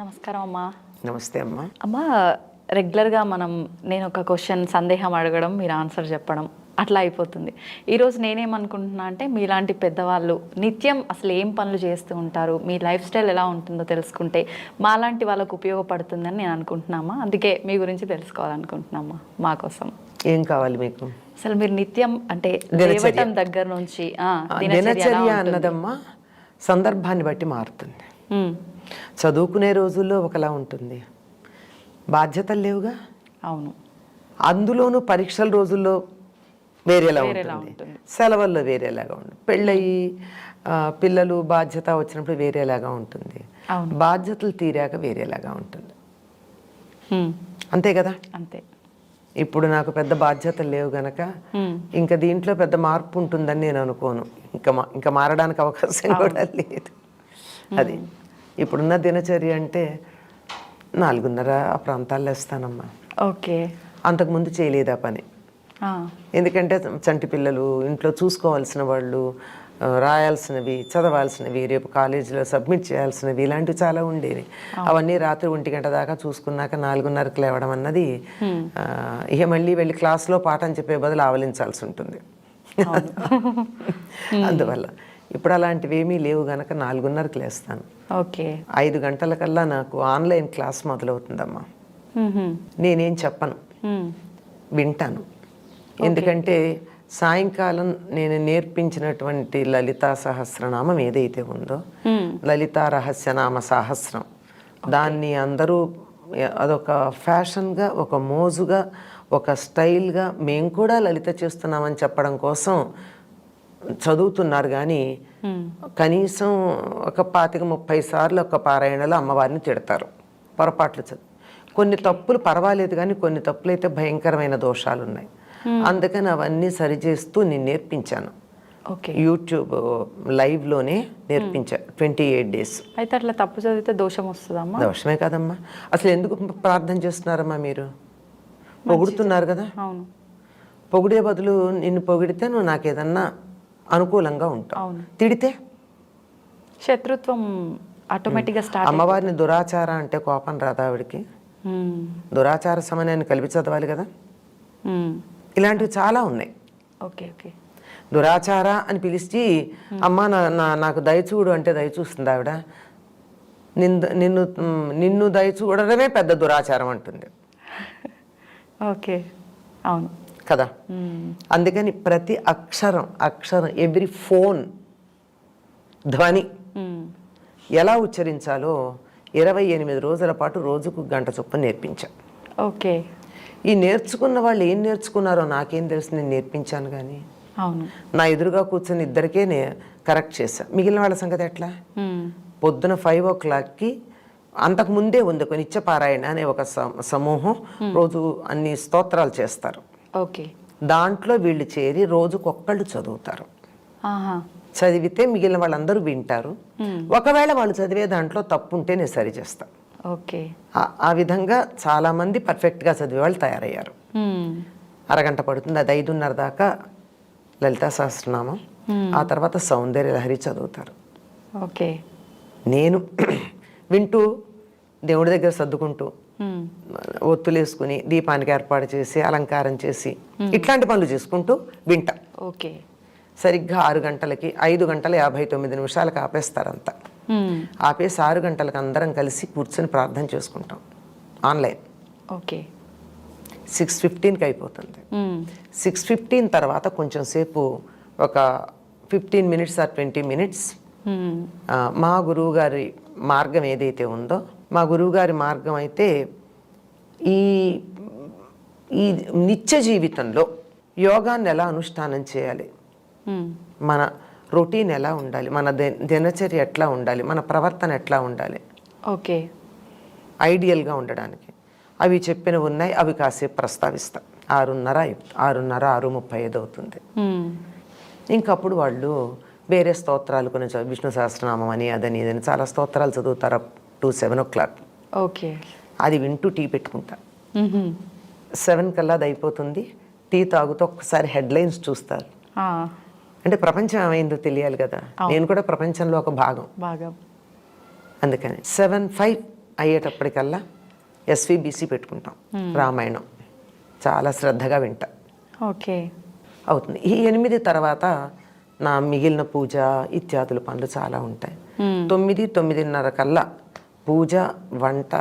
నమస్కారం అమ్మా. నమస్తే అమ్మా. అమ్మా రెగ్యులర్గా మనం నేను ఒక క్వశ్చన్ సందేహం అడగడం మీరు ఆన్సర్ చెప్పడం అట్లా అయిపోతుంది. ఈరోజు నేనేమనుకుంటున్నా అంటే మీలాంటి పెద్దవాళ్ళు నిత్యం అసలు ఏం పనులు చేస్తూ ఉంటారు మీ లైఫ్ స్టైల్ ఎలా ఉంటుందో తెలుసుకుంటే మాలాంటి వాళ్ళకు ఉపయోగపడుతుందని నేను అనుకుంటున్నామా అందుకే మీ గురించి తెలుసుకోవాలనుకుంటున్నామా మా కోసం. ఏం కావాలి మీకు? అసలు మీరు నిత్యం అంటే. లేవటం దగ్గర నుంచి దినచర్య? అన్నదమ్మా సందర్భాన్ని బట్టి మారుతుంది. చదువుకునే రోజుల్లో ఒకలా ఉంటుంది. బాధ్యతలు లేవుగా? అవును. అందులోనూ పరీక్షల రోజుల్లో వేరేలా ఉంటుంది. సెలవుల్లో వేరేలాగా ఉంటుంది పెళ్ళయి పిల్లలు బాధ్యత వచ్చినప్పుడు వేరేలాగా ఉంటుంది. బాధ్యతలు తీరాక వేరేలాగా ఉంటుంది. అంతే కదా? అంతే. ఇప్పుడు నాకు పెద్ద బాధ్యతలు లేవు గనక ఇంకా దీంట్లో పెద్ద మార్పు ఉంటుందని నేను అనుకోను. ఇంకా ఇంకా మారడానికి అవకాశం కూడా లేదు. అది. ఇప్పుడున్న దినచర్య అంటే నాలుగున్నర ఆ ప్రాంతాల్లో వేస్తానమ్మా. ఓకే. అంతకుముందు చేయలేదు ఆ పని. ఎందుకంటే చంటి పిల్లలు ఇంట్లో చూసుకోవాల్సిన వాళ్ళు రాయాల్సినవి చదవాల్సినవి రేపు కాలేజీలో సబ్మిట్ చేయాల్సినవి ఇలాంటివి చాలా ఉండేవి. అవన్నీ రాత్రి ఒంటి గంట దాకా చూసుకున్నాక నాలుగున్నరకు లేవడం అన్నది ఇక మళ్ళీ వెళ్ళి క్లాస్లో పాఠం చెప్పే బదులు ఆవలించాల్సి ఉంటుంది. అందువల్ల ఇప్పుడు అలాంటివి ఏమీ లేవు గనక నాలుగున్నరకు లేస్తాను. ఓకే. ఐదు గంటలకల్లా నాకు ఆన్లైన్ క్లాస్ మొదలవుతుందమ్మా. నేనేం చెప్పను. వింటాను. ఎందుకంటే సాయంకాలం నేను నేర్పించినటువంటి లలితా సహస్రనామం ఏదైతే ఉందో. లలితా రహస్యనామ సహస్రం. దాన్ని అందరూ అదొక ఫ్యాషన్గా ఒక మోజుగా ఒక స్టైల్గా మేము కూడా లలిత చేస్తున్నామని చెప్పడం కోసం చదువుతున్నారు కానీ కనీసం ఒక పాతిక ముప్పై సార్లు ఒక పారాయణలో అమ్మవారిని తిడతారు. పొరపాట్లు చదువు కొన్ని తప్పులు పర్వాలేదు కానీ కొన్ని తప్పులు అయితే భయంకరమైన దోషాలు ఉన్నాయి అందుకని అవన్నీ సరిచేస్తూ నేను నేర్పించాను. ఓకే. యూట్యూబ్ లైవ్లోనే నేర్పించా ట్వంటీ ఎయిట్ డేస్. అయితే అట్లా తప్పు చదివితే దోషం వస్తుందమ్మా? దోషమే కదమ్మా. అసలు ఎందుకు ప్రార్థన చేస్తున్నారమ్మా మీరు? పొగుడుతున్నారు కదా? అవును. పొగిడే బదులు నిన్ను పొగిడితే నువ్వు నాకు ఏదన్నా అనుకూలంగా అవును. తిడితే? శత్రుత్వం ఆటోమేటిక్గా స్టార్ట్ అమ్మవారిని దురాచార అంటే కోపం రాదా ఆవిడికి? దురాచార సమయాన్ని కలిపి చదవాలి కదా? ఇలాంటివి చాలా ఉన్నాయి. Okay okay. దురాచార అని పిలిచి అమ్మ నా నాకు దయచూడు అంటే దయచూస్తుంది ఆవిడ. నిన్ను నిన్ను నిన్ను దయచూడడమే పెద్ద దురాచారం అంటుంది. ఓకే. అవును. కదా. అందుకని ప్రతి అక్షరం అక్షరం ఎవ్రీ ఫోన్ ధ్వని. ఎలా ఉచ్చరించాలో ఇరవై ఎనిమిది రోజుల పాటు రోజుకు గంట చొప్పున నేర్పించా. ఓకే. ఈ నేర్చుకున్న వాళ్ళు ఏం నేర్చుకున్నారో నాకేం తెలుసు నేను నేర్పించాను కానీ. నా ఎదురుగా కూర్చొని ఇద్దరికే నే కరెక్ట్ చేశా. మిగిలిన వాళ్ళ సంగతి ఎట్లా. పొద్దున ఫైవ్ ఓ క్లాక్కి అంతకు ముందే ఉంది ఒక నిత్యపారాయణ అనే ఒక సమ- సమూహం రోజు అన్ని స్తోత్రాలు చేస్తారు. ఓకే. దాంట్లో వీళ్ళు చేరి రోజుకొక్కళ్ళు చదువుతారు. చదివితే మిగిలిన వాళ్ళందరూ వింటారు. ఒకవేళ వాళ్ళు చదివే దాంట్లో తప్పు ఉంటే నేను సరి చేస్తా. ఓకే. ఆ- విధంగా చాలామంది పర్ఫెక్ట్గా చదివే వాళ్ళు తయారయ్యారు. అరగంట పడుతుంది అది ఐదున్నర దాకా లలితా సహస్రనామం ఆ తర్వాత సౌందర్య లహరి చదువుతారు. ఓకే. నేను వింటూ దేవుడి దగ్గర సర్దుకుంటూ. ఒత్తులేసుకుని దీపానికి ఏర్పాటు చేసి అలంకారం చేసి ఇట్లాంటి పనులు చేసుకుంటూ వింటా. ఓకే. సరిగ్గా ఆరు గంటలకి ఐదు గంటల యాభై తొమ్మిది నిమిషాలకు ఆపేస్తారంతా. ఆపేసి ఆరు గంటలకు అందరం కలిసి కూర్చొని ప్రార్థన చేసుకుంటాం. ఆన్లైన్. ఓకే. సిక్స్ ఫిఫ్టీన్కి అయిపోతుంది. సిక్స్ ఫిఫ్టీన్ తర్వాత కొంచెం సేపు ఒక fifteen minutes or twenty minutes. మా గురువు గారి మార్గం ఏదైతే ఉందో మా గురువు గారి మార్గం అయితే ఈ ఈ నిత్య జీవితంలో యోగాన్ని ఎలా అనుష్ఠానం చేయాలి. మన రొటీన్ ఎలా ఉండాలి? మన ది- దినచర్య ఎట్లా ఉండాలి? మన ప్రవర్తన ఎట్లా ఉండాలి? ఓకే. ఐడియల్గా ఉండడానికి. అవి చెప్పినవి ఉన్నాయి అవి కాసేపు ప్రస్తావిస్తాం. ఆరున్నర ఆరున్నర ఆరు ముప్పై ఐదు అవుతుంది. ఇంకప్పుడు వాళ్ళు వేరే స్తోత్రాలు కొన్ని చదువు విష్ణు సహస్రనామం అని అదని ఇదని చాలా స్తోత్రాలు చదువుతారు. To seven o'clock okay అది వింటూ టీ పెట్టుకుంటా. సెవెన్ కల్లా అది అయిపోతుంది. టీ తాగుతూ ఒక్కసారి హెడ్లైన్స్ చూస్తారు. అంటే ప్రపంచం ఏమైందో తెలియాలి కదా. నేను కూడా ప్రపంచంలో ఒక భాగం. బాగా అందుకని సెవెన్ ఫైవ్ అయ్యేటప్పటికల్లా ఎస్విబిసి పెట్టుకుంటాం. రామాయణం. చాలా శ్రద్ధగా వింటా. ఓకే. అవుతుంది. ఈ ఎనిమిది తర్వాత నా మిగిలిన పూజ ఇత్యాదుల పనులు చాలా ఉంటాయి. తొమ్మిది తొమ్మిదిన్నర కల్లా పూజ వంట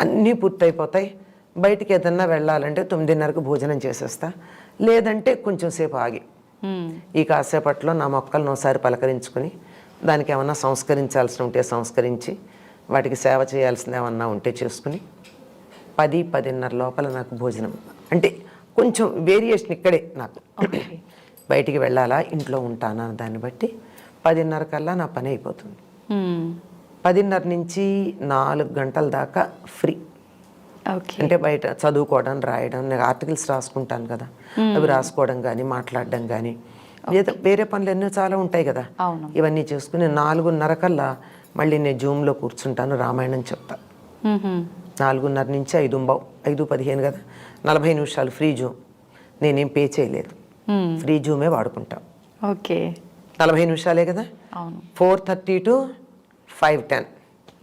అన్నీ పూర్తయిపోతాయి. బయటికి ఏదన్నా వెళ్ళాలంటే తొమ్మిదిన్నరకు భోజనం చేసేస్తా. లేదంటే కొంచెం సేపు ఆగి. ఈ కాసేపట్లో నా మొక్కలను ఒకసారి పలకరించుకుని దానికి ఏమన్నా సంస్కరించాల్సి ఉంటే సంస్కరించి వాటికి సేవ చేయాల్సింది ఏమన్నా ఉంటే చేసుకుని పది పదిన్నర లోపల నాకు భోజనం. అంటే కొంచెం వేరియేషన్ ఇక్కడే నాకు. బయటికి వెళ్ళాలా ఇంట్లో ఉంటానా దాన్ని బట్టి పదిన్నర కల్లా నా పని అయిపోతుంది. పదిన్నర నుంచి నాలుగు గంటల దాకా ఫ్రీ. అంటే బయట చదువుకోవడం రాయడం నేను ఆర్టికల్స్ రాసుకుంటాను కదా. అవి రాసుకోవడం కానీ మాట్లాడడం కానీ లేదా వేరే పనులు ఎన్నో చాలా ఉంటాయి కదా. ఇవన్నీ చేసుకుని నాలుగున్నర కల్లా మళ్ళీ నేను జూమ్లో కూర్చుంటాను రామాయణం చెప్తా. నాలుగున్నర నుంచి ఐదు బావు ఐదు పదిహేను కదా. నలభై నిమిషాలు ఫ్రీ జూమ్. నేనేం పే చేయలేదు. ఫ్రీ జూమే వాడుకుంటాం. ఓకే. నలభై నిమిషాలే కదా. Four thirty to five ten.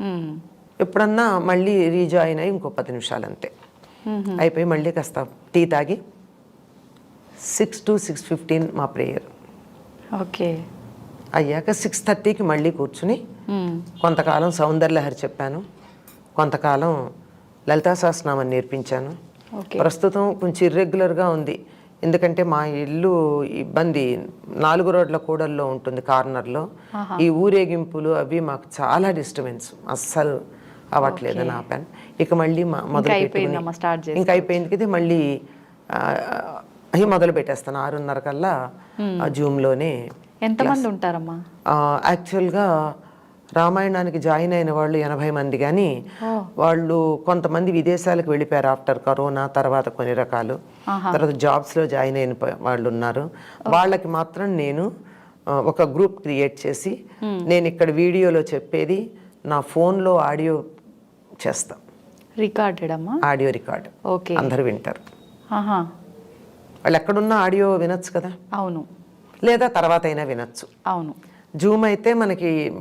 మ్మ్. ఎప్పుడన్నా మళ్ళీ రీజాయిన్ అయ్యి ఇంకో పది నిమిషాలు అంతే అయిపోయి మళ్ళీ కాస్త టీ తాగి సిక్స్ టు సిక్స్ ఫిఫ్టీన్ మా ప్రేయర్. ఓకే. అయ్యాక సిక్స్ థర్టీకి మళ్ళీ కూర్చుని మ్మ్. కొంతకాలం సౌందర్యలహరి చెప్పాను. కొంతకాలం లలితా సహస్రనామం నేర్పించాను. ఓకే. ప్రస్తుతం కొంచెం ఇర్రెగ్యులర్గా ఉంది. ఎందుకంటే మా ఇల్లు ఇబ్బంది. నాలుగు రోడ్ల కూడల్లో ఉంటుంది కార్నర్లో. ఈ ఊరేగింపులు అవి మాకు చాలా డిస్టర్బెన్స్. అస్సలు అవ్వట్లేదు నా పని. ఇక మళ్ళీ మొదలు ఇంకా అయిపోయింది కదా మళ్ళీ అవి మొదలు పెట్టేస్తాను. ఆరున్నర కల్లా ఆ జూమ్లోనే ఎంతమంది ఉంటారమ్మా? యాక్చువల్గా రామాయణానికి జాయిన్ అయిన వాళ్ళు ఎనభై మంది కానీ వాళ్ళు కొంతమంది విదేశాలకు వెళ్ళిపోయారు ఆఫ్టర్ కరోనా తర్వాత కొన్ని రకాలు. తర్వాత జాబ్స్లో జాయిన్ అయిన వాళ్ళు ఉన్నారు. వాళ్ళకి మాత్రం నేను ఒక గ్రూప్ క్రియేట్ చేసి నేను ఇక్కడ వీడియోలో చెప్పేది నా ఫోన్లో ఆడియో చేస్తా. రికార్డెడ్ అమ్మా ఆడియో రికార్డ్. ఓకే. అందరూ వింటారు. వాళ్ళు ఎక్కడున్న ఆడియో వినొచ్చు కదా. అవును. లేదా తర్వాత అయినా వినొచ్చు. అవును. జూమ్ అయితే మనకి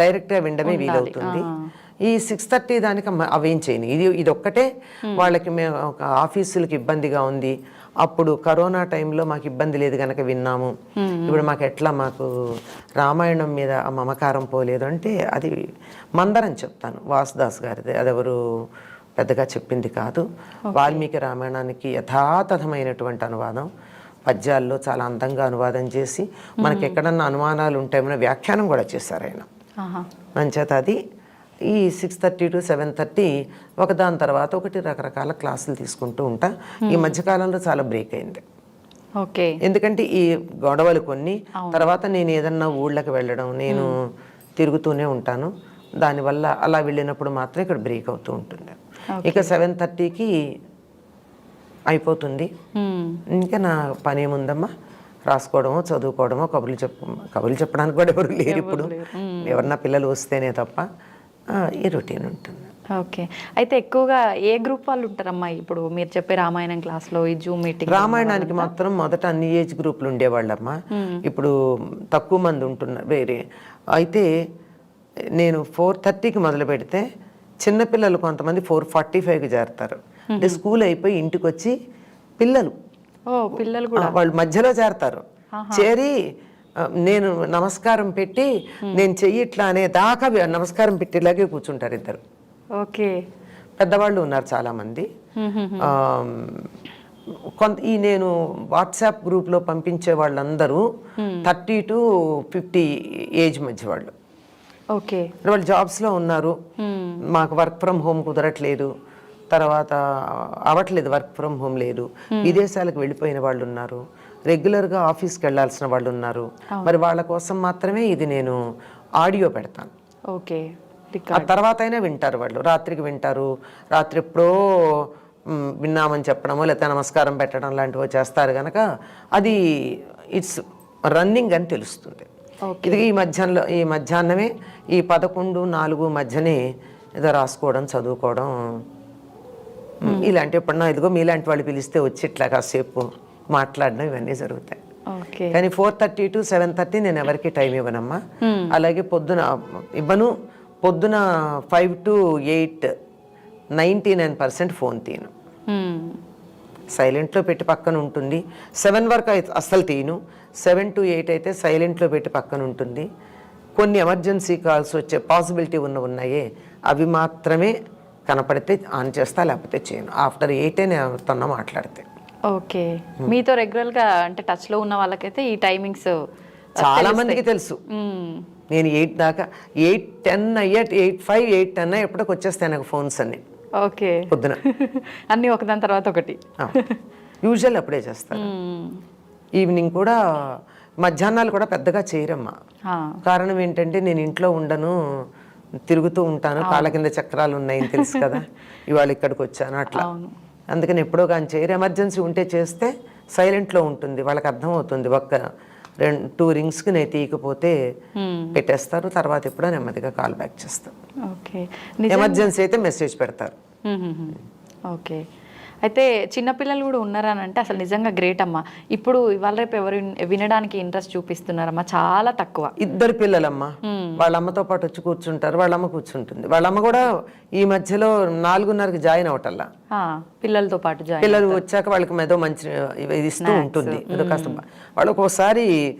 డైరెక్ట్గా వినడమే వీలవుతుంది. ఈ సిక్స్ థర్టీ దానికి అవేం చేయను. ఇది ఇది ఒక్కటే. వాళ్ళకి మేము ఒక ఆఫీసులకి ఇబ్బందిగా ఉంది. అప్పుడు కరోనా టైంలో మాకు ఇబ్బంది లేదు కనుక విన్నాము. ఇప్పుడు మాకు ఎట్లా మాకు రామాయణం మీద మమకారం పోలేదు అంటే అది మందరం చెప్తాను. వాసుదాస్ గారిది. అదెవరు పెద్దగా చెప్పింది కాదు. వాల్మీకి రామాయణానికి యథాతథమైనటువంటి అనువాదం. పద్యాల్లో చాలా అందంగా అనువాదం చేసి మనకి ఎక్కడన్నా అనుమానాలు ఉంటాయన్న వ్యాఖ్యానం కూడా చేశారు ఆయన. అంచేత అది ఈ six thirty to seven thirty ఒకదాని తర్వాత ఒకటి రకరకాల క్లాసులు తీసుకుంటూ ఉంటా. ఈ మధ్యకాలంలో చాలా బ్రేక్ అయింది. ఓకే. ఎందుకంటే ఈ గొడవలు కొన్ని తర్వాత నేను ఏదన్నా ఊళ్ళకి వెళ్ళడం నేను తిరుగుతూనే ఉంటాను. దానివల్ల అలా వెళ్ళినప్పుడు మాత్రం ఇక్కడ బ్రేక్ అవుతూ ఉంటుంది. ఇక సెవెన్ థర్టీకి అయిపోతుంది. మ్మ్. ఇంకా నా పని ఏముందమ్మా? రాసుకోవడమో చదువుకోవడమో కబుర్లు చెప్ప కబుర్లు చెప్పడానికి కూడా ఎవరు లేరు ఇప్పుడు. ఎవరన్నా పిల్లలు వస్తేనే తప్ప ఈ రొటీన్ ఉంటుంది. ఓకే. అయితే ఎక్కువగా ఏ గ్రూప్ వాళ్ళు ఉంటారమ్మా ఇప్పుడు? మీరు చెప్పే రామాయణం క్లాస్లో ఈ జూమ్ మీటింగ్ రామాయణానికి మాత్రం మొదట అన్ని ఏజ్ గ్రూపులు ఉండేవాళ్ళమ్మా. ఇప్పుడు తక్కువ మంది ఉంటున్నారు వేరే. అయితే నేను ఫోర్ థర్టీకి మొదలు పెడితే చిన్నపిల్లలు కొంతమంది ఫోర్ ఫార్టీ ఫైవ్కి చేరతారు అంటే స్కూల్ అయిపోయి ఇంటికి వచ్చి పిల్లలు పిల్లలు ఆ, వాళ్ళు మధ్యలో చేరతారు చేరి నేను నమస్కారం పెట్టి నేను చెయ్యి ఇట్లా అనే దాకా నమస్కారం పెట్టేలాగే కూర్చుంటారు ఇద్దరు. ఓకే. పెద్దవాళ్ళు ఉన్నారు చాలామంది. ఆ, కొంత ఈ నేను వాట్సాప్ గ్రూప్లో పంపించే వాళ్ళందరూ థర్టీ టు ఫిఫ్టీ ఏజ్ మధ్య వాళ్ళు. ఓకే. వాళ్ళు జాబ్స్లో ఉన్నారు. మాకు వర్క్ ఫ్రమ్ హోమ్ కుదరట్లేదు. తర్వాత అవ్వట్లేదు వర్క్ ఫ్రమ్ హోమ్ లేదు. విదేశాలకు వెళ్ళిపోయిన వాళ్ళు ఉన్నారు రెగ్యులర్గా ఆఫీస్కి వెళ్ళాల్సిన వాళ్ళు ఉన్నారు మరి వాళ్ళ కోసం మాత్రమే ఇది నేను ఆడియో పెడతాను. ఓకే. ఆ తర్వాత అయినా వింటారు వాళ్ళు. రాత్రికి వింటారు. రాత్రి ఎప్పుడో విన్నామని చెప్పడమో లేకపోతే నమస్కారం పెట్టడం లాంటివో చేస్తారు కనుక అది ఇట్స్ రన్నింగ్ అని తెలుస్తుంది. ఇది ఈ మధ్యాహ్నంలో ఈ మధ్యాహ్నమే ఈ పదకొండు నాలుగు మధ్యనే ఏదో రాసుకోవడం చదువుకోవడం ఇలాంటి ఎప్పుడన్నా ఇదిగో మీలాంటి వాళ్ళు పిలిస్తే వచ్చి ఇట్లా కాసేపు మాట్లాడడం ఇవన్నీ జరుగుతాయి. కానీ four thirty to seven thirty నేను ఎవరికి టైం ఇవ్వనమ్మా. అలాగే పొద్దున ఇవ్వను. పొద్దున five to eight ninety nine percent phone తీను. సైలెంట్లో పెట్టి పక్కన ఉంటుంది. సెవెన్ వరకు అయితే అస్సలు తీను సెవెన్ టు ఎయిట్ అయితే సైలెంట్లో పెట్టి పక్కన ఉంటుంది. కొన్ని ఎమర్జెన్సీ కాల్స్ వచ్చే పాసిబిలిటీ ఉన్న ఉన్నాయే. అవి మాత్రమే కనపడితే ఆన్ చేస్తా లేకపోతే చేయను. ఆఫ్టర్ ఎయిటే నేను ఎవరితోనో మాట్లాడితే. ఓకే. మీతో రెగ్యులర్గా అంటే టచ్లో ఉన్న వాళ్ళకైతే ఈ టైమింగ్స్ చాలా మందికి తెలుసు. నేను ఎయిట్ దాకా ఎయిట్ టెన్ అయ్యా ఎయిట్ ఫైవ్ ఎయిట్ టెన్ ఎప్పటికి వచ్చేస్తాయి నాకు ఫోన్స్ అన్ని. ఓకే. పొద్దున. అన్నీ ఒకదాని తర్వాత ఒకటి. యూజువల్ అప్పుడే చేస్తాను. ఈవినింగ్ కూడా మధ్యాహ్నాలు కూడా పెద్దగా చేయరమ్మా. కారణం ఏంటంటే నేను ఇంట్లో ఉండను. తిరుగుతూ ఉంటాను. కాళ్ళ కింద చక్రాలు ఉన్నాయని తెలుసు కదా. ఇవాళ ఇక్కడికి వచ్చాను అట్లా. అందుకని ఎప్పుడో కానీ చేయరు ఎమర్జెన్సీ ఉంటే చేస్తే సైలెంట్లో ఉంటుంది. వాళ్ళకి అర్థమవుతుంది. ఒక్క రెండు టూ రింగ్స్కి నేను తీయకపోతే పెట్టేస్తారు. తర్వాత ఎప్పుడో నెమ్మదిగా కాల్ బ్యాక్ చేస్తారు. ఓకే. ఎమర్జెన్సీ అయితే మెసేజ్ పెడతారు. ఓకే. అయితే చిన్నపిల్లలు కూడా ఉన్నారని అంటే అసలు నిజంగా గ్రేట్ అమ్మా. ఇప్పుడు ఇవాళ రేపు ఎవరు విన్- వినడానికి ఇంట్రెస్ట్ చూపిస్తున్నారమ్మా. చాలా తక్కువ. ఇద్దరు పిల్లలమ్మ. వాళ్ళ అమ్మతో పాటు వచ్చి కూర్చుంటారు వాళ్ళ అమ్మ కూర్చుంటుంది. వాళ్ళ అమ్మ కూడా ఈ మధ్యలో నాలుగున్నరకి జాయిన్ అవటల్లా. పిల్లలతో పాటు జాయిన్ పిల్లలు వచ్చాక వాళ్ళకి ఏదో మంచి ఇస్తూ ఉంటుంది. ఏదో కాస్త బా- వాళ్ళు ఒక్కోసారి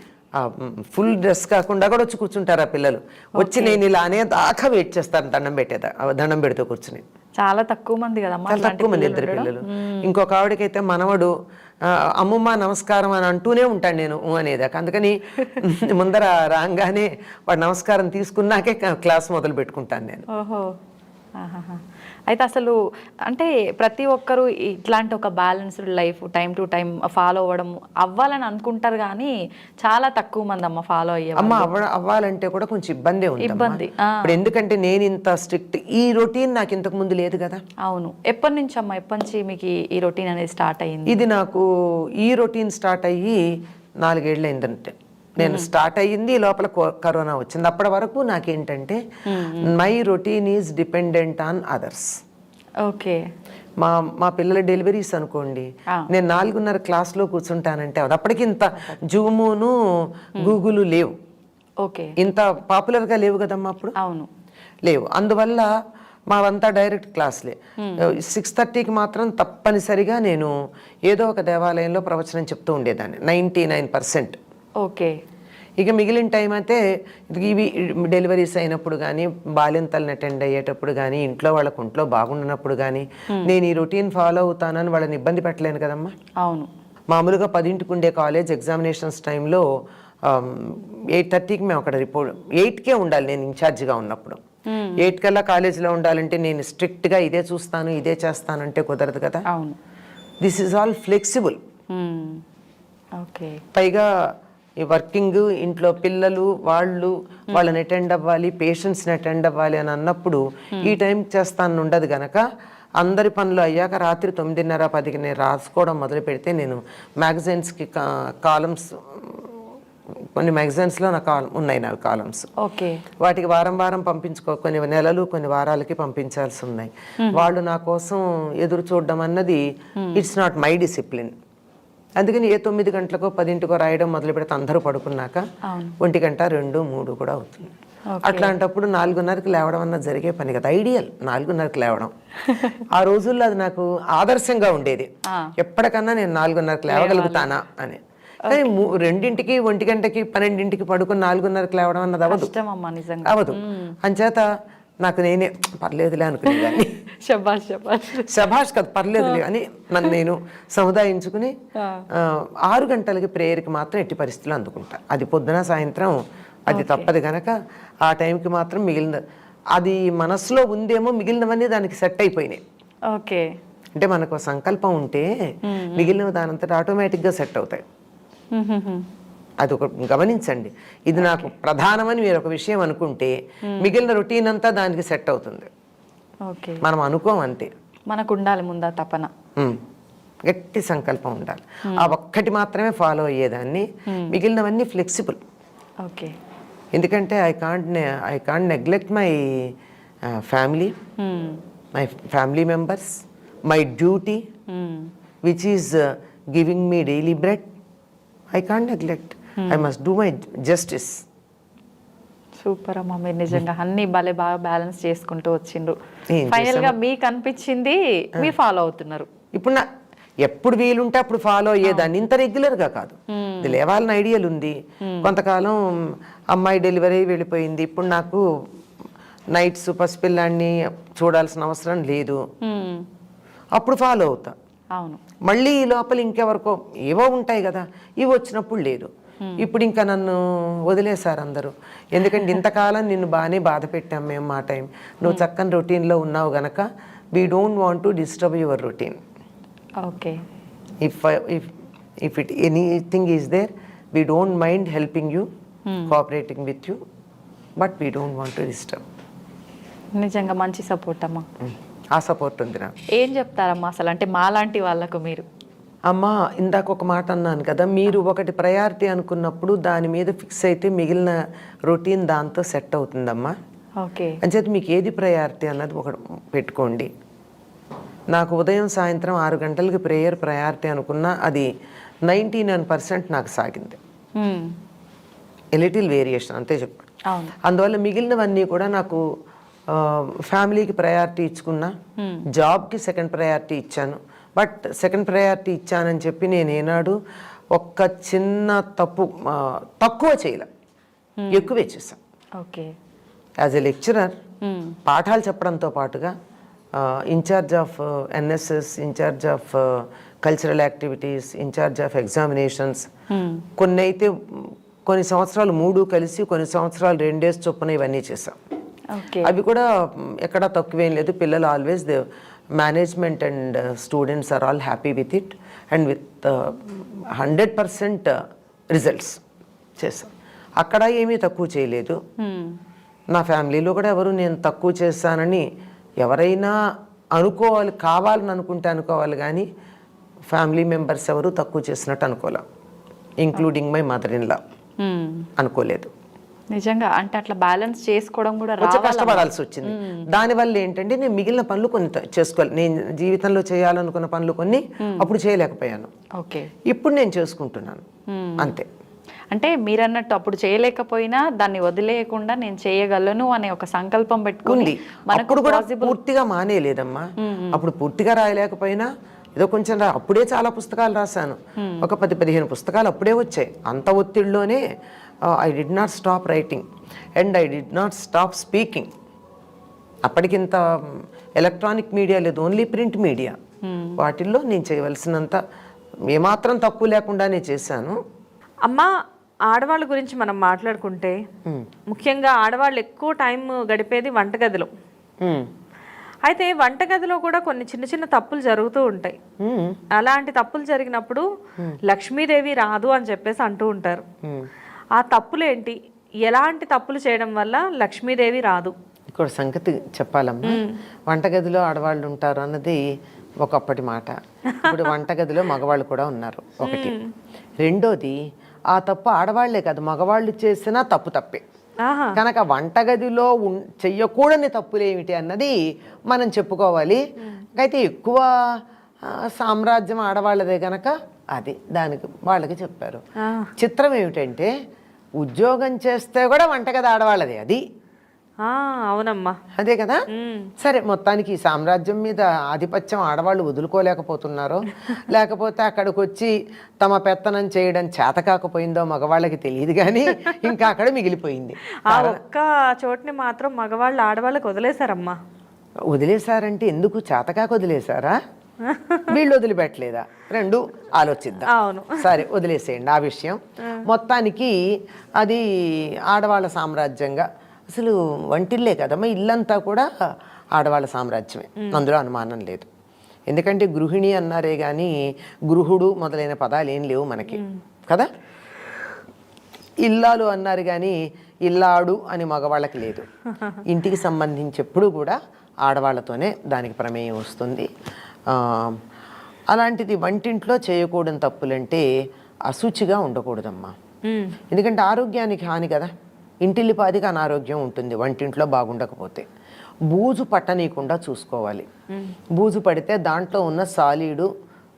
ఫుల్ డ్రెస్ కాకుండా కూడా వచ్చి కూర్చుంటారు ఆ పిల్లలు. వచ్చి నేను ఇలా అనే దాకా వెయిట్ చేస్తాను దండం పెట్టేదా దండం పెడుతూ కూర్చుని. చాలా తక్కువ మంది కదమ్మా చాలా తక్కువ మంది ఇద్దరు పిల్లలు. ఇంకొక ఆవిడకైతే మనవడు అమ్మమ్మ నమస్కారం అని అంటూనే ఉంటాను నేను అనేదాకా అందుకని ముందర రాగానే వాడు నమస్కారం తీసుకున్నాకే క్లాస్ మొదలు పెట్టుకుంటాను నేను. ఓహో. అయితే అసలు అంటే ప్రతి ఒక్కరూ ఇట్లాంటి ఒక balanced life time to time follow అవ్వడం అవ్వాలని అనుకుంటారు కానీ చాలా తక్కువ మంది అమ్మ ఫాలో అయ్యే అమ్మ అవ్వ అవ్వాలంటే కూడా కొంచెం ఇబ్బందే ఇబ్బంది. ఇప్పుడు ఎందుకంటే నేను ఇంత స్ట్రిక్ట్ ఈ రొటీన్ నాకు ఇంతకు ముందు లేదు కదా. అవును. ఎప్పటి నుంచి అమ్మ ఎప్పటి నుంచి మీకు ఈ- ఈ రొటీన్ అనేది స్టార్ట్ అయ్యింది? ఇది నాకు ఈ రొటీన్ స్టార్ట్ అయ్యి నాలుగేళ్ళు అయిందంటే నేను స్టార్ట్ అయ్యింది లోపల కరోనా వచ్చింది. అప్పటి వరకు నాకేంటంటే my routine is dependent on others. Okay. మా మా పిల్లల డెలివరీస్ అనుకోండి. నేను నాలుగున్నర క్లాస్లో కూర్చుంటానంటే అది అప్పటికి ఇంత జూమును గూగుల్ లేవు. ఓకే. ఇంత పాపులర్గా లేవు కదమ్మా అప్పుడు? అవును. లేవు. అందువల్ల మావంతా డైరెక్ట్ క్లాస్లే. సిక్స్ థర్టీకి మాత్రం తప్పనిసరిగా నేను ఏదో ఒక దేవాలయంలో ప్రవచనం చెప్తూ ఉండేదాన్ని. Ninety nine percent. ఓకే. ఇక మిగిలిన టైం అయితే ఇవి డెలివరీస్ అయినప్పుడు కానీ బాలింతలను అటెండ్ అయ్యేటప్పుడు కానీ ఇంట్లో వాళ్ళకు ఒంట్లో బాగుండనప్పుడు కానీ నేను ఈ రొటీన్ ఫాలో అవుతానని వాళ్ళని ఇబ్బంది పెట్టలేను కదమ్మా. అవును. మామూలుగా పదింటికి ఉండే కాలేజ్ ఎగ్జామినేషన్స్ టైంలో ఎయిట్ థర్టీకి మేము అక్కడ రిపోర్ట్ ఎయిట్కే ఉండాలి నేను ఇన్ఛార్జిగా ఉన్నప్పుడు. ఎయిట్ కల్లా కాలేజీలో ఉండాలంటే నేను స్ట్రిక్ట్గా ఇదే చూస్తాను ఇదే చేస్తానంటే కుదరదు కదా. అవును. This is all flexible. Okay. పైగా ఈ వర్కింగ్ ఇంట్లో పిల్లలు వాళ్ళు వాళ్ళని అటెండ్ అవ్వాలి పేషెంట్స్ని అటెండ్ అవ్వాలి అని అన్నప్పుడు ఈ టైం చేస్తాను ఉండదు గనక అందరి పనులు అయ్యాక రాత్రి తొమ్మిదిన్నర పదికి నేను రాసుకోవడం మొదలు పెడితే నేను మ్యాగజైన్స్కి కాలమ్స్ కొన్ని మ్యాగజైన్స్లో నా కాలం ఉన్నాయి నా కాలమ్స్ ఓకే. వాటికి వారం వారం పంపించుకో కొన్ని నెలలు కొన్ని వారాలకి పంపించాల్సి ఉన్నాయి. వాళ్ళు నా కోసం ఎదురు చూడడం అన్నది ఇట్స్ నాట్ మై డిసిప్లిన్ అందుకని ఏ తొమ్మిది గంటలకో పదింటికో రాయడం మొదలు పెడితే అందరూ పడుకున్నాక. ఒంటి గంట రెండు మూడు కూడా అవుతుంది. అట్లాంటప్పుడు నాలుగున్నరకి లేవడం అన్నది జరిగే పని కదా. ఐడియల్ నాలుగున్నరకి లేవడం. ఆ రోజుల్లో అది నాకు ఆదర్శంగా ఉండేది. ఎప్పటికన్నా నేను నాలుగున్నరకి లేవగలుగుతానా అని. కానీ రెండింటికి ఒంటి గంటకి పన్నెండింటికి పడుకుని నాలుగున్నరకి లేవడం అన్నది నిజంగా. అవదు. అంచేత నాకు నేనే పర్లేదులే అనుకునేదాన్ని శబాష్ శబాష్ శభాష్. కదా పర్లేదులే అని నన్ను నేను సముదాయించుకుని ఆరు గంటలకి ప్రేయర్కి మాత్రం ఎట్టి పరిస్థితుల్లో అందుకుంటా. అది పొద్దున సాయంత్రం అది తప్పదు గనక ఆ టైంకి మాత్రం మిగిలిన అది మనసులో ఉందేమో మిగిలినవన్నీ దానికి సెట్ అయిపోయినాయి. ఓకే. అంటే మనకు సంకల్పం ఉంటే మిగిలిన దానంతట ఆటోమేటిక్గా సెట్ అవుతాయి. అది ఒక గమనించండి. ఇది నాకు ప్రధానమని మీరు ఒక విషయం అనుకుంటే మిగిలిన రొటీన్ అంతా దానికి సెట్ అవుతుంది. ఓకే. మనం అనుకోం అంతే. మనకు ఉండాలి ముందా తపన. గట్టి సంకల్పం ఉండాలి. ఆ ఒక్కటి మాత్రమే ఫాలో అయ్యేదాన్ని. మిగిలినవన్నీ ఫ్లెక్సిబుల్. ఓకే. ఎందుకంటే I can't I can't neglect my family. My family members my duty. Which is giving me daily bread. I can't neglect. I must do my justice super అమ్మా మీరు నిజంగా అన్ని భలే బాగా బ్యాలెన్స్ చేసుకుంటూ వచ్చిండ్రు. ఫైనల్గా మీకు అనిపించింది మీరు ఫాలో అవుతున్నారు. ఇప్పుడు నా ఎప్పుడు వీలుంటే అప్పుడు ఫాలో అయ్యేదాన్ని ఇంత రెగ్యులర్గా కాదు. ఇది లేవాలని ఐడియల్ ఉంది. కొంతకాలం అమ్మాయి డెలివరీ వెళ్ళిపోయింది. ఇప్పుడు నాకు నైట్స్ పసిపిల్లాన్ని చూడాల్సిన అవసరం లేదు. అప్పుడు ఫాలో అవుతా. అవును. మళ్ళీ ఈ లోపల ఇంకెవరికో ఏవో ఉంటాయి కదా ఇవి వచ్చినప్పుడు లేదు. ఇప్పుడు ఇంకా నన్ను వదిలేశారు అందరూ. ఎందుకంటే ఇంతకాలం నిన్ను బాగానే బాధ పెట్టాం మేము మా టైం. నువ్వు చక్కని రొటీన్లో ఉన్నావు గనక we don't want to disturb your routine okay. I, if if it anything is there we don't mind helping you cooperating with you but we don't want to disturb. నిజంగా మంచి సపోర్ట్ అమ్మా. ఆ support ఉంది నాకు. ఏం చెప్తారమ్మా అసలు? అంటే మాలాంటి వాళ్ళకు మీరు. అమ్మా ఇందాక ఒక మాట అన్నాను కదా మీరు ఒకటి ప్రయారిటీ అనుకున్నప్పుడు దాని మీద ఫిక్స్ అయితే మిగిలిన రొటీన్ దాంతో సెట్ అవుతుందమ్మా. ఓకే. అంచేత మీకు ఏది ప్రయారిటీ అన్నది ఒకటి పెట్టుకోండి. నాకు ఉదయం సాయంత్రం ఆరు గంటలకి ప్రేయర్ ప్రయారిటీ అనుకున్నా అది నైంటీ నైన్ పర్సెంట్ నాకు సాగింది. లిటిల్ వేరియేషన్ అంతే అవును. అందువల్ల మిగిలినవన్నీ కూడా నాకు ఫ్యామిలీకి ప్రయారిటీ ఇచ్చుకున్నా జాబ్కి సెకండ్ ప్రయారిటీ ఇచ్చాను. బట్ సెకండ్ ప్రయారిటీ ఇచ్చానని చెప్పి నేను ఏనాడు ఒక్క చిన్న తప్పు తక్కువ చేయలే. ఎక్కువే చేశాను ఓకే. As a lecturer. పాఠాలు చెప్పడంతో పాటుగా incharge of NSS incharge of cultural activities incharge of examinations కొన్ని అయితే కొన్ని సంవత్సరాలు మూడు కలిసి కొన్ని సంవత్సరాలు రెండేసి చొప్పున ఇవన్నీ చేశాం. ఓకే. అవి కూడా ఎక్కడా తక్కువేం లేదు. పిల్లలు always they management and students are all happy with it and with hundred percent results చేశాం అక్కడ ఏమీ తక్కువ చేయలేదు. నా ఫ్యామిలీలో కూడా ఎవరు నేను తక్కువ చేశానని ఎవరైనా అనుకోవాలి కావాలని అనుకుంటే అనుకోవాలి కానీ ఫ్యామిలీ మెంబర్స్ ఎవరు తక్కువ చేసినట్టు అనుకోలే including my mother in law. అనుకోలేదు నిజంగా అంటే అట్లా బ్యాలెన్స్ చేసుకోవడం కూడా కొంచెం కష్టపడాల్సి వచ్చింది. దానివల్ల ఏంటంటే నేను మిగిలిన పనులు కొన్ని చేసుకోవాలి. నేను జీవితంలో చేయాలనుకున్న పనులు కొన్ని అప్పుడు చేయలేకపోయాను. ఓకే. ఇప్పుడు నేను చేసుకుంటున్నాను. అంతే. అంటే మీరన్నట్టు అప్పుడు చేయలేకపోయినా దాన్ని వదిలేయకుండా నేను చేయగలను అనే ఒక సంకల్పం ఉంది. అప్పుడు కూడా పూర్తిగా మానేయలేదమ్మా. అప్పుడు పూర్తిగా రాయలేకపోయినా ఏదో కొంచెం రా అప్పుడే చాలా పుస్తకాలు రాశాను. ఒక పది పదిహేను పుస్తకాలు అప్పుడే వచ్చాయి. అంత ఒత్తిడిలోనే I did not stop writing and I did not stop speaking అప్పటికింత electronic media లేదు ఓన్లీ ప్రింట్ మీడియా వాటిల్లో నేను చేయవలసినంత ఏమాత్రం తక్కువ లేకుండానే చేశాను. అమ్మ ఆడవాళ్ళ గురించి మనం మాట్లాడుకుంటే ముఖ్యంగా ఆడవాళ్ళు ఎక్కువ టైం గడిపేది వంటగదిలో. మ్మ్. అయితే వంటగదిలో కూడా కొన్ని చిన్న చిన్న తప్పులు జరుగుతూ ఉంటాయి. అలాంటి తప్పులు జరిగినప్పుడు లక్ష్మీదేవి రాదు అని చెప్పేసి అంటూ ఉంటారు. ఆ తప్పులేంటి? ఎలాంటి తప్పులు చేయడం వల్ల లక్ష్మీదేవి రాదు? ఇక్కడ సంగతి చెప్పాలమ్మా. వంటగదిలో ఆడవాళ్ళు ఉంటారు అన్నది ఒకప్పటి మాట. ఇప్పుడు వంటగదిలో మగవాళ్ళు కూడా ఉన్నారు ఒకటి. రెండోది ఆ తప్పు ఆడవాళ్ళే కాదు. మగవాళ్ళు చేసినా తప్పు తప్పే. కనుక వంటగదిలో చెయ్యకూడని తప్పులు ఏమిటి అన్నది మనం చెప్పుకోవాలి. అయితే ఎక్కువ సామ్రాజ్యం ఆడవాళ్ళదే గనక అది దానికి వాళ్ళకి చెప్పారు. చిత్రం ఏమిటంటే ఉద్యోగం చేస్తే కూడా వంటగది ఆడవాళ్ళదే అది. అవునమ్మా. అదే కదా? సరే మొత్తానికి ఈ సామ్రాజ్యం మీద ఆధిపత్యం ఆడవాళ్ళు వదులుకోలేకపోతున్నారో. లేకపోతే అక్కడికి వచ్చి తమ పెత్తనం చేయడం చేత కాకపోయిందో మగవాళ్ళకి తెలియదు కానీ ఇంకా అక్కడ మిగిలిపోయింది. ఆ ఒక్క చోటుని మాత్రం మగవాళ్ళు ఆడవాళ్ళకి వదిలేశారమ్మా. వదిలేశారంటే ఎందుకు చేతకాక వదిలేశారా? వీళ్ళు వదిలిపెట్టలేదా? రెండు ఆలోచిద్దాం. అవును. సరే వదిలేసేయండి. ఆ విషయం. మొత్తానికి అది ఆడవాళ్ళ సామ్రాజ్యంగా అసలు వంటిల్లే కదమ్మా ఇల్లంతా కూడా ఆడవాళ్ళ సామ్రాజ్యమే. అందులో అనుమానం లేదు. ఎందుకంటే గృహిణి అన్నారే కానీ గృహుడు మొదలైన పదాలు ఏం లేవు మనకి. కదా? ఇల్లాలు అన్నారు కానీ ఇల్లాడు అని మగవాళ్ళకి లేదు. ఇంటికి సంబంధించి ఎప్పుడు కూడా ఆడవాళ్ళతోనే దానికి ప్రమేయం వస్తుంది. అలాంటిది వంటింట్లో చేయకూడని తప్పులంటే అశుచిగా ఉండకూడదమ్మా. ఎందుకంటే ఆరోగ్యానికి హాని కదా? ఇంటిల్లిపాదికి అనారోగ్యం ఉంటుంది వంటింట్లో బాగుండకపోతే. బూజు పట్టనీయకుండా చూసుకోవాలి. బూజు పడితే దాంట్లో ఉన్న సాలీడు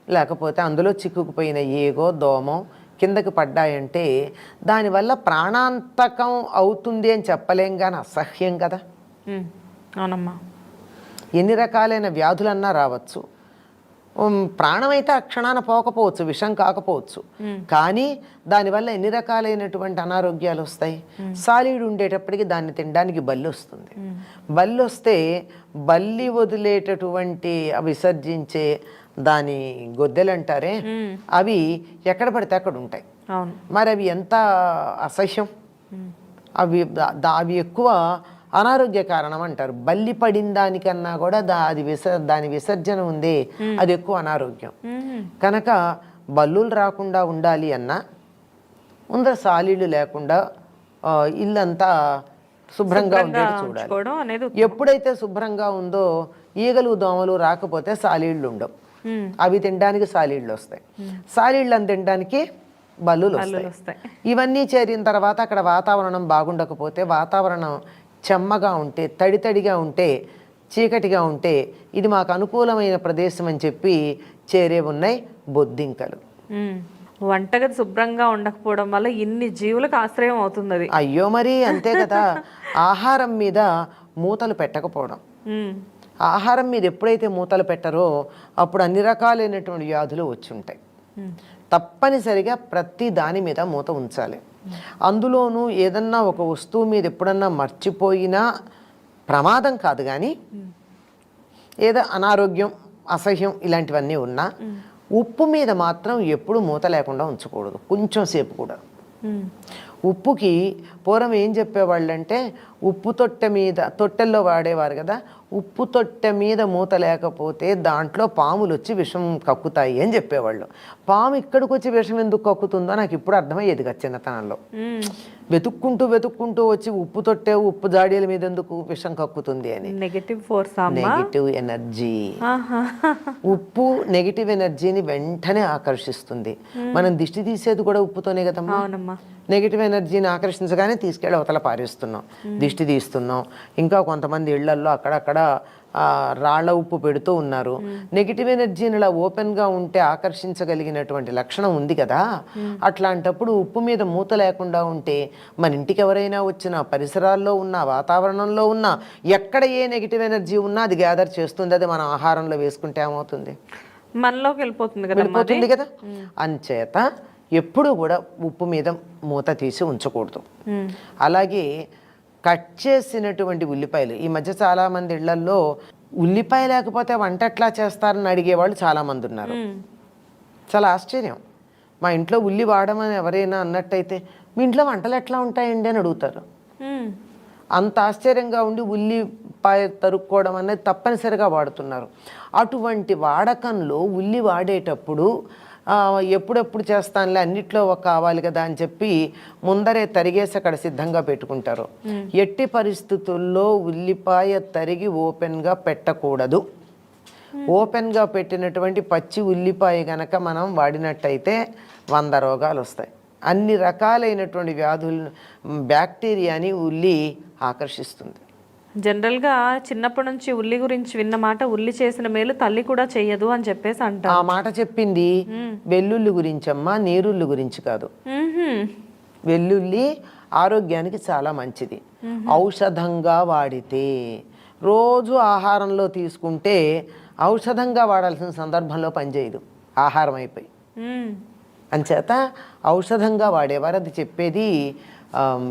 లేకపోతే అందులో చిక్కుకుపోయిన ఏగో దోమో కిందకి పడ్డాయంటే దానివల్ల ప్రాణాంతకం అవుతుంది అని చెప్పలేం కానీ అసహ్యం కదా. అవునమ్మా. ఎన్ని రకాలైన వ్యాధులన్నా రావచ్చు. ప్రాణమైతే ఆ క్షణాన పోకపోవచ్చు విషం కాకపోవచ్చు. కానీ దానివల్ల ఎన్ని రకాలైనటువంటి అనారోగ్యాలు వస్తాయి? సాలీడు ఉండేటప్పటికి దాన్ని తినడానికి బల్లి వస్తుంది. బల్లి వస్తే బల్లి వదిలేటటువంటి విసర్జించే దాని గొద్దెలు అంటారే అవి ఎక్కడ పడితే అక్కడ ఉంటాయి. మరి అవి ఎంత అసహ్యం? అవి అవి ఎక్కువ అనారోగ్య కారణం అంటారు. బల్లి పడిన దానికన్నా కూడా దా అది విస దాని విసర్జన ఉంది. అది ఎక్కువ అనారోగ్యం. కనుక బల్లులు రాకుండా ఉండాలి అన్నా ముందర సాలీళ్ళు లేకుండా ఇల్లంతా శుభ్రంగా ఉండేది చూడాలి. ఎప్పుడైతే శుభ్రంగా ఉందో ఈగలు దోమలు రాకపోతే సాలీళ్ళు ఉండవు. అవి తినడానికి సాలీళ్ళు వస్తాయి. సాలీళ్ళని తినడానికి బల్లులు వస్తాయి. ఇవన్నీ చేరిన తర్వాత అక్కడ వాతావరణం బాగుండకపోతే వాతావరణం చెమ్మగా ఉంటే తడి తడిగా ఉంటే చీకటిగా ఉంటే ఇది మాకు అనుకూలమైన ప్రదేశం అని చెప్పి చేరే ఉన్నాయి బొద్దింకలు. వంటగది శుభ్రంగా ఉండకపోవడం వల్ల ఇన్ని జీవులకు ఆశ్రయం అవుతుంది అది అయ్యో మరి అంతే కదా. ఆహారం మీద మూతలు పెట్టకపోవడం. ఆహారం మీద ఎప్పుడైతే మూతలు పెట్టరో అప్పుడు అన్ని రకాలైనటువంటి వ్యాధులు వచ్చి ఉంటాయి తప్పనిసరిగా ప్రతి దాని మీద మూత ఉంచాలి. అందులోనూ ఏదన్నా ఒక వస్తువు మీద ఎప్పుడన్నా మర్చిపోయినా ప్రమాదం కాదు కానీ ఏదో అనారోగ్యం అసహ్యం ఇలాంటివన్నీ ఉన్నా ఉప్పు మీద మాత్రం ఎప్పుడు మూత లేకుండా ఉంచకూడదు. కొంచెం సేపు కూడా. ఉప్పుకి పూర్వం ఏం చెప్పేవాళ్ళు అంటే ఉప్పు తొట్టె మీద తొట్టెల్లో వాడేవారు కదా ఉప్పు తొట్టె మీద మూత లేకపోతే దాంట్లో పాములు వచ్చి విషం కక్కుతాయి అని చెప్పేవాళ్ళు. పాము ఇక్కడికి వచ్చి విషం ఎందుకు కక్కుతుందో నాకు ఇప్పుడు అర్థమయ్యేది చిన్నతనంలో. వెతుక్కుంటూ వెతుక్కుంటూ వచ్చి ఉప్పు తొట్టె ఉప్పు జాడీల మీద ఎందుకు విషం కక్కుతుంది అని. Negative force negative energy. ఉప్పు నెగిటివ్ ఎనర్జీని వెంటనే ఆకర్షిస్తుంది. మనం దిష్టి తీసేది కూడా ఉప్పుతోనే కదమ్మా. నెగిటివ్ ఎనర్జీని ఆకర్షించగానే తీసుకెళ్ళి అవతల పారేస్తున్నాం. దిష్టి తీస్తున్నాం. ఇంకా కొంతమంది ఇళ్ళల్లో అక్కడక్కడ రాళ్ళ ఉప్పు పెడుతూ ఉన్నారు. నెగిటివ్ ఎనర్జీని ఇలా ఓపెన్గా ఉంటే ఆకర్షించగలిగినటువంటి లక్షణం ఉంది కదా. అట్లాంటప్పుడు ఉప్పు మీద మూత లేకుండా ఉంటే మన ఇంటికి ఎవరైనా వచ్చినా పరిసరాల్లో ఉన్న వాతావరణంలో ఉన్న ఎక్కడ ఏ నెగిటివ్ ఎనర్జీ ఉన్నా అది గ్యాదర్ చేస్తుంది. అది మనం ఆహారంలో వేసుకుంటే ఏమవుతుంది? మనలోకి వెళ్ళిపోతుంది కదా వెళ్ళిపోతుంది కదా. అంచేత ఎప్పుడు కూడా ఉప్పు మీద మూత తీసి ఉంచకూడదు. అలాగే కట్ చేసినటువంటి ఉల్లిపాయలు. ఈ మధ్య చాలామంది ఇళ్ళల్లో ఉల్లిపాయ లేకపోతే వంట ఎట్లా చేస్తారని అడిగేవాళ్ళు చాలామంది ఉన్నారు. చాలా ఆశ్చర్యం. మా ఇంట్లో ఉల్లి వాడమని ఎవరైనా అన్నట్టయితే మీ ఇంట్లో వంటలు ఎట్లా ఉంటాయండి? అని అడుగుతారు. అంత ఆశ్చర్యంగా ఉండి ఉల్లిపాయ తరుక్కోవడం అనేది తప్పనిసరిగా వాడుతున్నారు. అటువంటి వాడకంలో ఉల్లి వాడేటప్పుడు ఎప్పుడెప్పుడు చేస్తానులే అన్నిట్లో ఒక కావాలి కదా అని చెప్పి ముందరే తరిగేసి అక్కడ సిద్ధంగా పెట్టుకుంటారు. ఎట్టి పరిస్థితుల్లో ఉల్లిపాయ తరిగి ఓపెన్గా పెట్టకూడదు. ఓపెన్గా పెట్టినటువంటి పచ్చి ఉల్లిపాయ గనక మనం వాడినట్టయితే వంద రోగాలు వస్తాయి. అన్ని రకాలైనటువంటి వ్యాధులు బ్యాక్టీరియాని ఉల్లి ఆకర్షిస్తుంది. జనరల్గా చిన్నప్పటి నుంచి ఉల్లి గురించి విన్న మాట ఉల్లి చేసిన మేలు తల్లి కూడా చెయ్యదు అని చెప్పేసి అంటారు. ఆ మాట చెప్పింది వెల్లుల్లి గురించమ్మా నీరుల్లి గురించి కాదు. వెల్లుల్లి ఆరోగ్యానికి చాలా మంచిది. ఔషధంగా వాడితే రోజు ఆహారంలో తీసుకుంటే ఔషధంగా వాడాల్సిన సందర్భంలో పనిచేయదు ఆహారం అయిపోయి. అంచేత ఔషధంగా వాడేవారు. అది చెప్పేది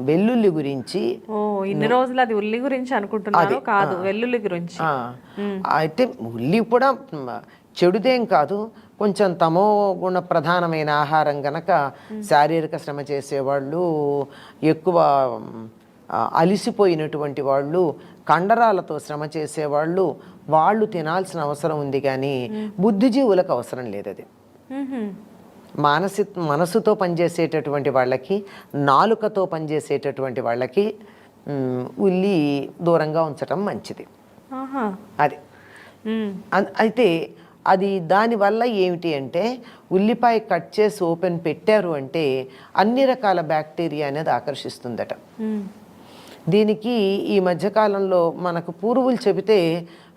వెల్లుల్లి గురించి ఇన్ని రోజులు అది ఉల్లి గురించి అనుకుంటున్నాను కాదు వెల్లుల్లి గురించి. అయితే ఉల్లి కూడా చెడుదేం కాదు. కొంచెం తమో గుణ ప్రధానమైన ఆహారం గనక శారీరక శ్రమ చేసేవాళ్ళు ఎక్కువ అలిసిపోయినటువంటి వాళ్ళు కండరాలతో శ్రమ చేసేవాళ్ళు వాళ్ళు తినాల్సిన అవసరం ఉంది కానీ బుద్ధిజీవులకు అవసరం లేదు అది. మానసి మనసుతో పనిచేసేటటువంటి వాళ్ళకి నాలుకతో పనిచేసేటటువంటి వాళ్ళకి ఉల్లి దూరంగా ఉంచటం మంచిది. అది. అయితే అది దానివల్ల ఏమిటి అంటే ఉల్లిపాయ కట్ చేసి ఓపెన్ పెట్టారు అంటే అన్ని రకాల బ్యాక్టీరియా అనేది ఆకర్షిస్తుందట. దీనికి ఈ మధ్యకాలంలో మనకు పూర్వులు చెబితే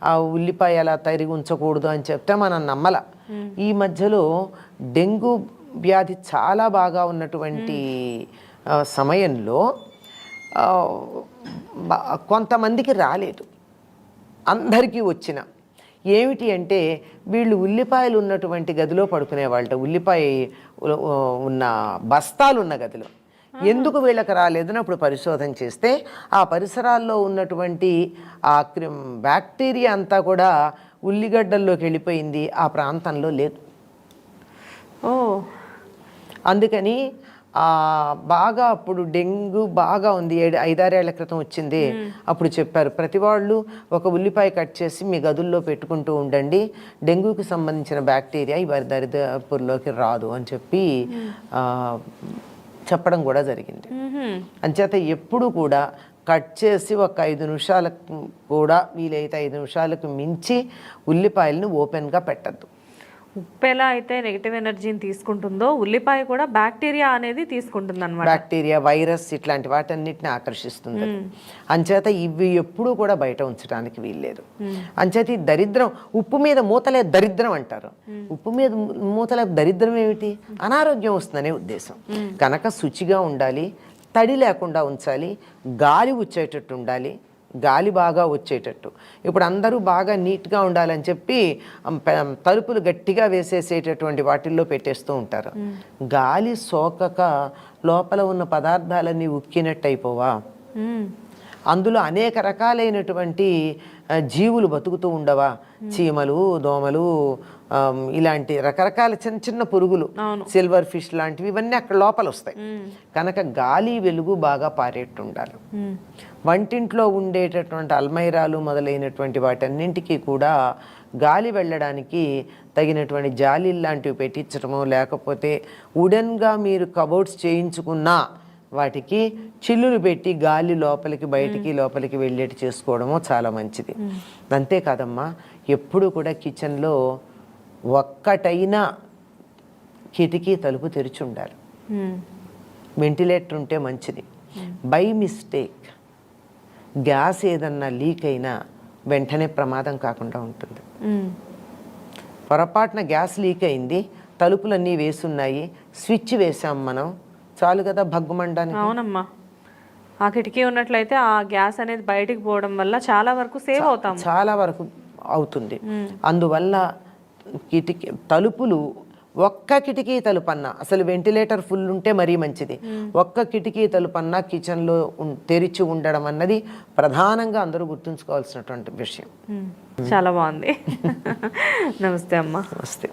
ఆ ఉల్లిపాయ అలా తరిగి ఉంచకూడదు అని చెప్తే మనం నమ్మల. ఈ మధ్యలో డెంగ్యూ వ్యాధి చాలా బాగా ఉన్నటువంటి సమయంలో కొంతమందికి రాలేదు. అందరికీ వచ్చిన. ఏమిటి అంటే వీళ్ళు ఉల్లిపాయలు ఉన్నటువంటి గదిలో పడుకునే వాళ్ళట ఉల్లిపాయ ఉన్న బస్తాలు ఉన్న గదిలో. ఎందుకు వీళ్ళకి రాలేదని అప్పుడు పరిశోధన చేస్తే ఆ పరిసరాల్లో ఉన్నటువంటి ఆ క్రి- బ్యాక్టీరియా అంతా కూడా ఉల్లిగడ్డల్లోకి వెళ్ళిపోయింది ఆ ప్రాంతంలో లేదు. ఓ. అందుకని బాగా అప్పుడు డెంగ్యూ బాగా ఉంది. ఏడు ఐదారేళ్ళ క్రితం వచ్చింది. అప్పుడు చెప్పారు ప్రతి వాళ్ళు ఒక ఉల్లిపాయ కట్ చేసి మీ గదుల్లో పెట్టుకుంటూ ఉండండి. డెంగ్యూకి సంబంధించిన బ్యాక్టీరియా ఈ వారి దరిదాపుల్లోకి రాదు అని చెప్పి చెప్పడం కూడా జరిగింది. అంచేత ఎప్పుడు కూడా కట్ చేసి ఒక ఐదు నిమిషాలకు కూడా వీలైతే ఐదు నిమిషాలకు మించి ఉల్లిపాయలను ఓపెన్గా పెట్టద్దు. ఉప్పు ఎలా అయితే నెగిటివ్ ఎనర్జీని తీసుకుంటుందో ఉల్లిపాయ కూడా బ్యాక్టీరియా అనేది తీసుకుంటుంది అనమాట బ్యాక్టీరియా వైరస్ ఇట్లాంటి వాటన్నిటిని ఆకర్షిస్తుంది. అంచేత ఇవి ఎప్పుడూ కూడా బయట ఉంచడానికి వీల్లేదు. అంచేత ఈ దరిద్రం ఉప్పు మీద మూతలే దరిద్రం అంటారు. ఉప్పు మీద మూతలే దరిద్రం ఏమిటి? అనారోగ్యం వస్తుందనే ఉద్దేశం. కనుక శుచిగా ఉండాలి తడి లేకుండా ఉంచాలి గాలి వచ్చేటట్టు ఉండాలి గాలి బాగా వచ్చేటట్టు. ఇప్పుడు అందరూ బాగా నీట్గా ఉండాలని చెప్పి తలుపులు గట్టిగా వేసేసేటటువంటి వాటిల్లో పెట్టేస్తూ ఉంటారు. గాలి సోకక లోపల ఉన్న పదార్థాలన్నీ ఉక్కినట్టు అయిపోవా. అందులో అనేక రకాలైనటువంటి జీవులు బతుకుతూ ఉండవా? చీమలు దోమలు ఇలాంటి రకరకాల చిన్న చిన్న పురుగులు సిల్వర్ ఫిష్ లాంటివి ఇవన్నీ అక్కడ లోపల వస్తాయి కనుక గాలి వెలుగు బాగా పారేట్టు ఉండాలి. వంటింట్లో ఉండేటటువంటి అల్మైరాలు మొదలైనటువంటి వాటన్నింటికి కూడా గాలి వెళ్ళడానికి తగినటువంటి జాలి లాంటివి పెట్టించడమో లేకపోతే వుడెన్గా మీరు కబోర్డ్స్ చేయించుకున్నా వాటికి చిల్లులు పెట్టి గాలి లోపలికి బయటికి లోపలికి వెళ్ళేటి చేసుకోవడమో చాలా మంచిది. అంతేకాదమ్మా ఎప్పుడు కూడా కిచెన్లో ఒక్కటైనా కిటికీ తలుపు తెరిచి ఉండాలి. వెంటిలేటర్ ఉంటే మంచిది. By mistake. గ్యాస్ ఏదన్నా లీక్ అయినా వెంటనే ప్రమాదం కాకుండా ఉంటుంది. పొరపాటున గ్యాస్ లీక్ అయింది తలుపులన్నీ వేసున్నాయి స్విచ్ వేసాం మనం. చాలు కదా భగ్గుమండానికి. అవునమ్మా. ఆ కిటికీ ఉన్నట్లయితే ఆ గ్యాస్ అనేది బయటికి పోవడం వల్ల చాలా వరకు సేవ్ అవుతాం చాలా వరకు అవుతుంది. అందువల్ల కిటికీ తలుపులు ఒక్క కిటికీ తలుపన్నా అసలు వెంటిలేటర్ ఫుల్ ఉంటే మరీ మంచిది. ఒక్క కిటికీ తలుపన్నా కిచెన్లో ఉం- తెరిచి ఉండడం అన్నది ప్రధానంగా అందరూ గుర్తుంచుకోవాల్సినటువంటి విషయం. చాలా బాగుంది. నమస్తే అమ్మా. నమస్తే.